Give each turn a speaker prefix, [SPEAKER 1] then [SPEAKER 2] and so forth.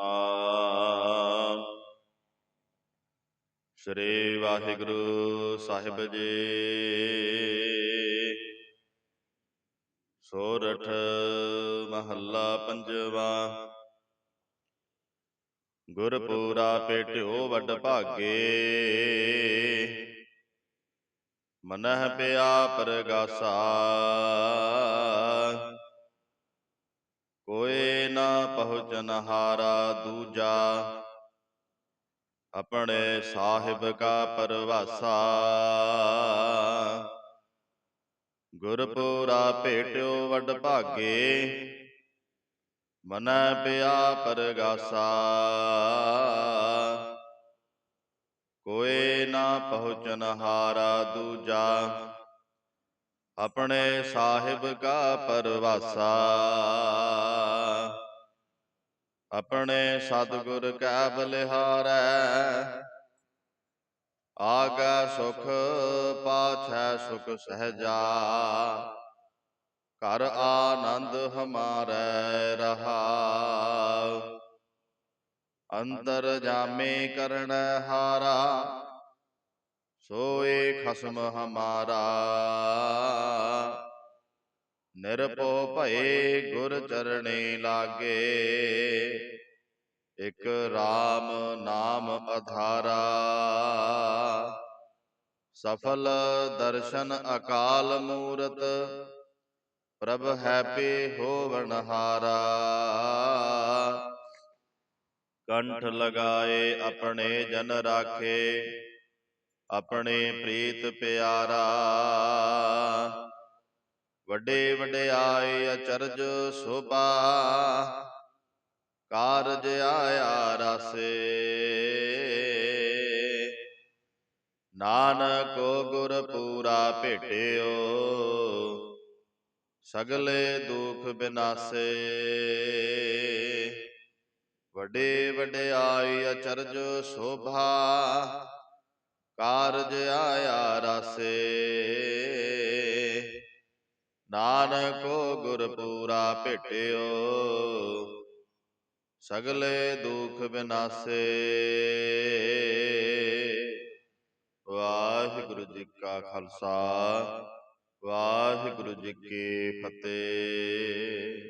[SPEAKER 1] ਸਤਨਾਮ ਸ੍ਰੀ ਵਾਹਿਗੁਰੂ ਸਾਹਿਬ ਜੀ। ਸੋਰਠ ਮਹੱਲਾ ਪੰਜਵਾ। ਗੁਰਪੂਰਾ ਪੇਟਿਓ ਵੱਡ ਭਾਗੇ। ਮਨਹਿ ਪਿਆ ਪਰਗਾਸਾ। ਨਾ ਦੂਜਾ, ਆਪਣੇ ਸਾਹਿਬ ਕਾ ਪਰਵਾਸਾ। ਗੁਰਪੂਰਾ ਭੇਟਿਓ ਵੱਡ ਭਾਗੇ, ਮਨੈ ਪਿਆ ਪਰਗਾਸਾ। ਕੋਏ ਨਾ ਪਹੁੰਚਨ ਹਾਰਾ ਦੂਜਾ, ਆਪਣੇ ਸਾਹਿਬ ਕਾ ਪਰਵਾਸਾ। ਆਪਣੇ ਸਤਿਗੁਰ ਕੈ ਬਲਿਹਾਰੈ। ਆਗੈ ਸੁਖ, ਪਾਛੈ ਸੁਖ ਸਹਜਾ। ਕਰ ਆਨੰਦ ਹਮਾਰੈ ਰਹਾ। ਅੰਤਰ ਜਾਮੇ ਕਰਣ ਹਾਰਾ, ਸੋਏ ਖਸਮ ਹਮਾਰਾ। ਨਿਰਭਉ ਭਏ ਗੁਰ ਚਰਣੇ ਲਾਗੇ। ਇਕ RAM ਨਾਮ ਅਧਾਰਾ। ਸਫਲ ਦਰਸ਼ਨ ਅਕਾਲ ਮੂਰਤ, ਪ੍ਰਭ ਹੈਪੀ ਹੋਵਨ ਹਾਰਾ। ਕੰਠ ਲਗਾਏ ਆਪਣੇ ਜਨ ਰਾਖੇ, ਆਪਣੇ ਪ੍ਰੀਤ ਪਿਆਰਾ। ਵੱਡੇ ਵਡਿਆਏ ਅਚਰਜ ਸੋਭਾ, ਕਾਰਜ ਆਇਆ ਰਸੇ। ਨਾਨਕ ਗੁਰ ਪੂਰਾ ਭੇਟਿਓ, ਸਗਲੇ ਦੁਖ ਬਿਨਾਸੇ। ਵੱਡੇ ਵਡਿਆਈ ਅਚਰਜ ਸੋਭਾ, ਕਾਰਜ ਆਇਆ ਰਸੇ। ਨਾਨਕੋ ਗੁਰ ਪੂਰਾ ਭੇਟਿਓ, ਸਗਲੇ ਦੁਖ ਬਿਨਾਸੇ। ਵਾਹਿਗੁਰੂ ਜੀ ਕਾ ਖਾਲਸਾ, ਵਾਹਿਗੁਰੂ ਜੀ ਕੀ ਫਤਿਹ।